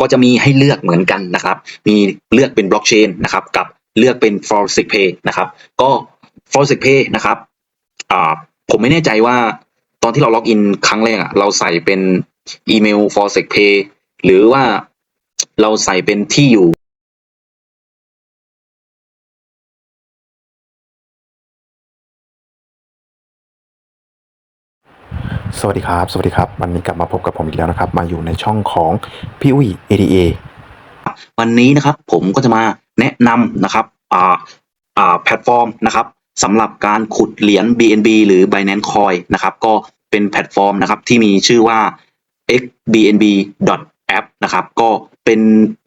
ก็จะมีให้เลือกเหมือนกันนะครับ มีเลือกเป็นบล็อกเชนนะครับ กับเลือกเป็น f o r s i c Pay นะครับ ก็ f o r s i c Pay นะครับผมไม่แน่ใจว่าตอนที่เราล็อกอินครั้งแรกอะเราใส่เป็นอีเมล f o r s i c Pay หรือว่าเราใส่เป็นที่อยู่ สวัสดีครับ สวัสดีครับ วันนี้กลับมาพบกับผมอีกแล้วนะครับ มาอยู่ในช่องของพี่อุ้ย ADA วันนี้นะครับผมก็จะมาแนะนำนะครับอ่าอ่าแพลตฟอร์มนะครับสำหรับการขุดเหรียญ BNB หรือ Binance Coin นะครับ ก็เป็นแพลตฟอร์มนะครับที่มีชื่อว่า xbnb.app นะครับ ก็เป็น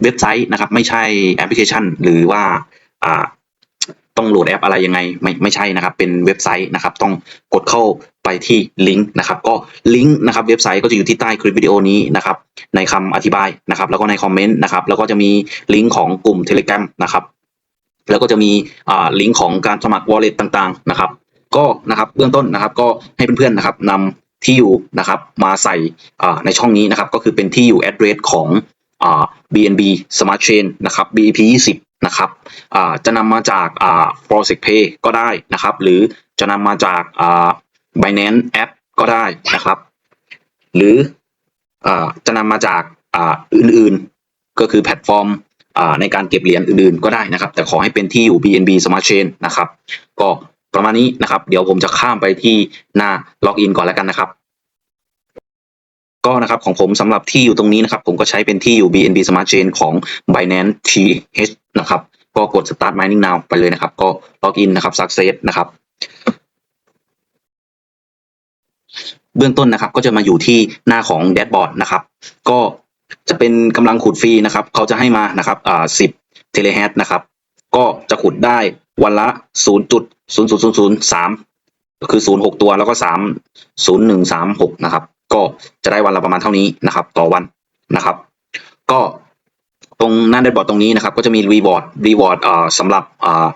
เว็บไซต์นะครับ ไม่ใช่แอปพลิเคชัน หรือว่าอ่า ต้องโหลดแอปอะไรยังไงไม่ไม่ใช่นะครับ เป็นเว็บไซต์นะครับ ต้องกดเข้าไปที่ลิงก์นะครับ ก็ลิงก์นะครับเว็บไซต์ก็จะอยู่ที่ใต้คลิปวิดีโอนี้นะครับ ในคำอธิบายนะครับ แล้วก็ในคอมเมนต์นะครับ แล้วก็จะมีลิงก์ของกลุ่ม Telegram นะครับ แล้วก็จะมีอ่าลิงก์ของการสมัคร wallet ต่างๆนะครับ ก็นะครับเบื้องต้นนะครับก็ให้เพื่อนๆนะครับนำที่อยู่นะครับมาใส่อ่าในช่องนี้นะครับ ก็คือเป็นที่อยู่ address ของอ่า BNB Smart Chain นะครับ BEP 20 นะครับจะนำมาจาก f o r s i c Pay ก็ได้นะครับ หรือจะนำมาจาก Binance App ก็ได้นะครับ หรืออ่าจะนำมาจากอื่นๆ ก็คือแพลตฟอร์มในการเก็บเหรียญอื่นๆ ก็ได้นะครับ แต่ขอให้เป็นที่อยู่ BNB Smart Chain นะครับ ก็ประมาณนี้นะครับ เดี๋ยวผมจะข้ามไปที่หน้าล็อกอินก่อนแล้วกันนะครับ ก็นะครับของผมสำหรับที่อยู่ตรงนี้นะครับ ผมก็ใช้เป็นที่อยู่ BNB Smart Chain ของ Binance TH นะครับ ก็กด Start Mining Now ไปเลยนะครับ ก็ล็อกอินนะครับ Success นะครับ เบื้องต้นนะครับ ก็จะมาอยู่ที่หน้าของแดชบอร์ดนะครับ ก็จะเป็นกำลังขุดฟรีนะครับ เขาจะให้มานะครับอ่า10เทเลแฮชนะครับ ก็จะขุดได้วันละ 0.00003 ก็คือ 06 ตัวแล้วก็ 3 0136 นะครับ ก็จะได้วันละประมาณเท่านี้นะครับ ต่อวันนะครับ ก็ตรงหน้าแดชบอร์ดตรงนี้นะครับ ก็จะมีรีวอร์ดรีวอร์ดอ่าสำหรับเอ่อ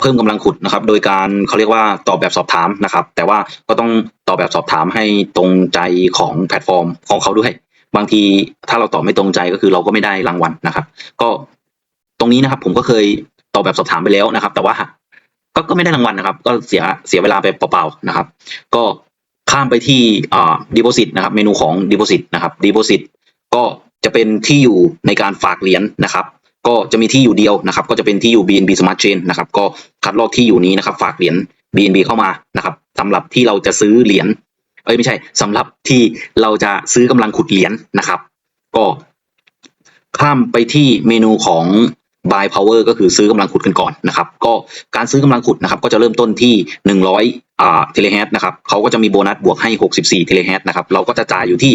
เพิ่มกำลังขุดนะครับ โดยการเขาเรียกว่าตอบแบบสอบถามนะครับ แต่ว่าก็ต้องตอบแบบสอบถามให้ตรงใจของแพลตฟอร์มของเขาด้วย บางทีถ้าเราตอบไม่ตรงใจก็คือเราก็ไม่ได้รางวัลนะครับ ก็ตรงนี้นะครับ ผมก็เคยตอบแบบสอบถามไปแล้วนะครับ แต่ว่าก็ก็ไม่ได้รางวัลนะครับ ก็เสียเสียเวลาไปเปล่าๆนะครับ ก็ ข้ามไปที่อ่า deposit นะครับ เมนูของ deposit นะครับ deposit ก็จะเป็นที่อยู่ในการฝากเหรียญนะครับ ก็จะมีที่อยู่เดียวนะครับ ก็จะเป็นที่อยู่ BNB Smart Chain นะครับ ก็คัดลอกที่อยู่นี้นะครับ ฝากเหรียญ BNB เข้ามานะครับสำหรับที่เราจะซื้อเหรียญเอ้ยไม่ใช่สำหรับที่เราจะซื้อกำลังขุดเหรียญนะครับ ก็ข้ามไปที่เมนูของ buy power ก็คือซื้อกำลังขุดกันก่อนนะครับ ก็การซื้อกำลังขุดนะครับ ก็จะเริ่มต้นที่ 100อ่าเทเลแฮนะครับเขาก็จะมีโบนัสบวกให้ 64 เทเลแฮนะครับ เราก็จะจ่ายอยู่ที่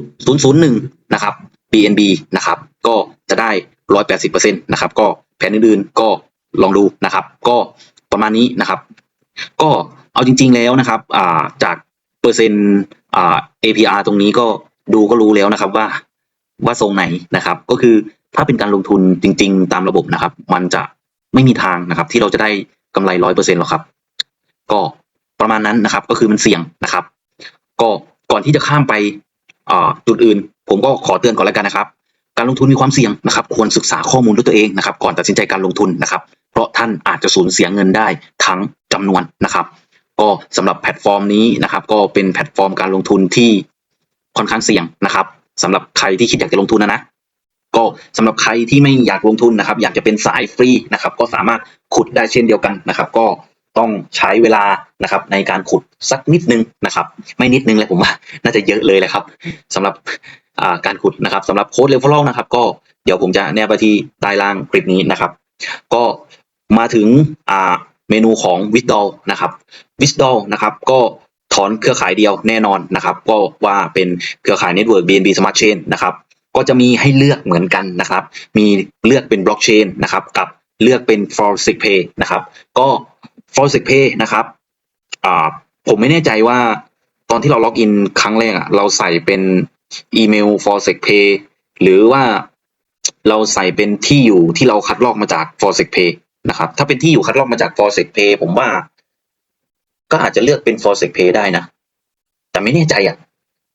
0.001 นะครับ BNB นะครับ ก็จะได้ 180%นะครับ ก็แผนอื่นๆ ก็ลองดูนะครับ ก็ประมาณนี้นะครับ ก็เอาจริง ๆ แล้วนะครับอ่าจากเปอร์เซ็นต์อ่า APR ตรงนี้ก็ดูก็รู้แล้วนะครับว่าว่าทรงไหนนะครับ ก็คือ ถ้าเป็นการลงทุนจริง ๆ ตามระบบนะครับ มันจะไม่มีทางนะครับ ที่เราจะได้กำไรร้อยเปอร์เซ็นต์หรอกครับ ก็ประมาณนั้นนะครับ ก็คือมันเสี่ยงนะครับ ก็ก่อนที่จะข้ามไปอ่าจุดอื่น ผมก็ขอเตือนก่อนแล้วกันนะครับ การลงทุนมีความเสี่ยงนะครับ ควรศึกษาข้อมูลด้วยตัวเองนะครับ ก่อนตัดสินใจการลงทุนนะครับ เพราะท่านอาจจะสูญเสียเงินได้ทั้งจำนวนนะครับ ก็สำหรับแพลตฟอร์มนี้นะครับ ก็เป็นแพลตฟอร์มการลงทุนที่ค่อนข้างเสี่ยงนะครับสำหรับใครที่คิดอยากจะลงทุนนะนะ สำหรับใครที่ไม่อยากลงทุนนะครับ อยากจะเป็นสายฟรีนะครับ ก็สามารถขุดได้เช่นเดียวกันนะครับ ก็ต้องใช้เวลานะครับ ในการขุดสักนิดนึงนะครับ ไม่นิดนึงเลยผมว่าน่าจะเยอะเลยแหละครับสำหรับการขุดนะครับสำหรับโค้ดเลเวลนะครับ ก็เดี๋ยวผมจะแนบไปที่ใต้ล่างคลิปนี้นะครับ ก็มาถึงเมนูของ w i t h d r a w นะครับ w i t h d r a w นะครับ ก็ถอนเครือข่ายเดียวแน่นอนนะครับ ก็ว่าเป็นเครือข่ายเน็ตเวิร์ก BNB Smart Chain นะครับ ก็จะมีให้เลือกเหมือนกันนะครับ มีเลือกเป็นบล็อกเชนนะครับ กับเลือกเป็น f o r s i c Pay นะครับ ก็ f o r s i c Pay นะครับผมไม่แน่ใจว่าตอนที่เราล็อกอินครั้งแรกอะเราใส่เป็นอีเมล f o r s i c Pay หรือว่าเราใส่เป็นที่อยู่ที่เราคัดลอกมาจาก f o r s i c Pay นะครับ ถ้าเป็นที่อยู่คัดลอกมาจาก f o r s i c Pay ผมว่า ก็อาจจะเลือกเป็น f o r s i c Pay ได้นะ แต่ไม่แน่ใจอะ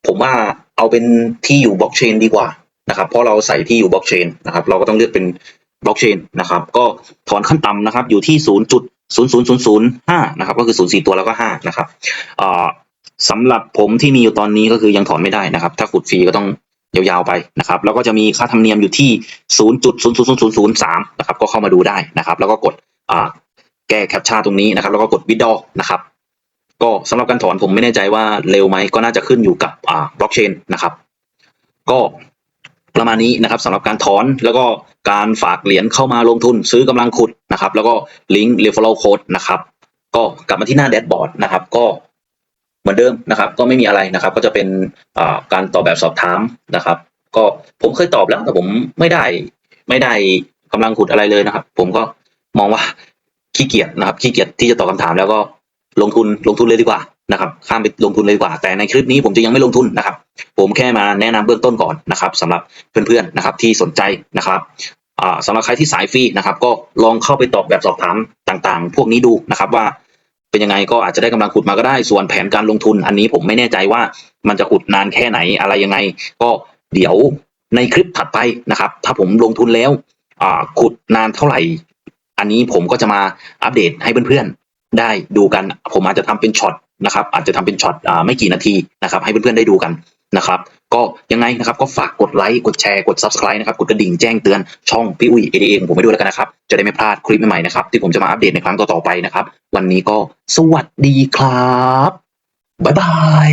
ผมว่าเอาเป็นที่อยู่บล็อกเชนดีกว่า นะครับเพราะเราใส่ที่อยู่บล็อกเชนนะครับเราก็ต้องเลือกเป็นบล็อกเชนนะครับก็ถอนขั้นต่ำนะครับอยู่ที่ 0.00005 นะครับก็คือ 0 4 ตัวแล้วก็ 5 นะครับอ่าสำหรับผมที่มีอยู่ตอนนี้ก็คือยังถอนไม่ได้นะครับ ถ้าขุดฟรีก็ต้องยาวๆไปนะครับ แล้วก็จะมีค่าธรรมเนียมอยู่ที่ 0.00003 นะครับก็เข้ามาดูได้นะครับ แล้วก็กดแก้แคปชั่นตรงนี้นะครับ แล้วก็กดวิดดอนะครับก็สำหรับการถอนผมไม่แน่ใจว่าเร็วไหมก็น่าจะขึ้นอยู่กับบล็อกเชนนะครับ ก็ ประมาณนี้นะครับสำหรับการถอนแล้วก็การฝากเหรียญเข้ามาลงทุนซื้อกำลังขุดนะครับ แล้วก็ลิงก์ referral code นะครับก็กลับมาที่หน้าแดชบอร์ดนะครับ ก็เหมือนเดิมนะครับ ก็ไม่มีอะไรนะครับ ก็จะเป็นการตอบแบบสอบถามนะครับ ก็ผมเคยตอบแล้วแต่ผมไม่ได้ไม่ได้กำลังขุดอะไรเลยนะครับ ผมก็มองว่าขี้เกียจนะครับขี้เกียจที่จะตอบคำถามแล้วก็ลงทุนลงทุนเลยดีกว่า นะครับข้ามไปลงทุนเลยดีกว่า แต่ในคลิปนี้ผมจะยังไม่ลงทุนนะครับ ผมแค่มาแนะนำเบื้องต้นก่อนนะครับสำหรับเพื่อนๆนะครับที่สนใจนะครับสำหรับใครที่สายฟรีนะครับ ก็ลองเข้าไปตอบแบบสอบถามต่างๆ พวกนี้ดูนะครับว่าเป็นยังไงก็อาจจะได้กำลังขุดมาก็ได้ส่วนแผนการลงทุน อันนี้ผมไม่แน่ใจว่ามันจะขุดนานแค่ไหนอะไรยังไง ก็เดี๋ยวในคลิปถัดไปนะครับ ถ้าผมลงทุนแล้วขุดนานเท่าไหร่ อันนี้ผมก็จะมาอัปเดตให้เพื่อนๆได้ดูกัน ผมอาจจะทำเป็นช็อต นะครับอาจจะทำเป็นช็อตอ่าไม่กี่นาทีนะครับให้เพื่อนๆได้ดูกันนะครับก็ยังไงนะครับก็ฝากกดไลค์กดแชร์กด subscribe นะครับกดกระดิ่งแจ้งเตือนช่องพี่อุ้ย ADA ของผมไปด้วยแล้วกันนะครับ จะได้ไม่พลาดคลิปใหม่ๆนะครับที่ผมจะมาอัปเดตในครั้งต่อๆไปนะครับ วันนี้ก็สวัสดีครับ บ๊ายบาย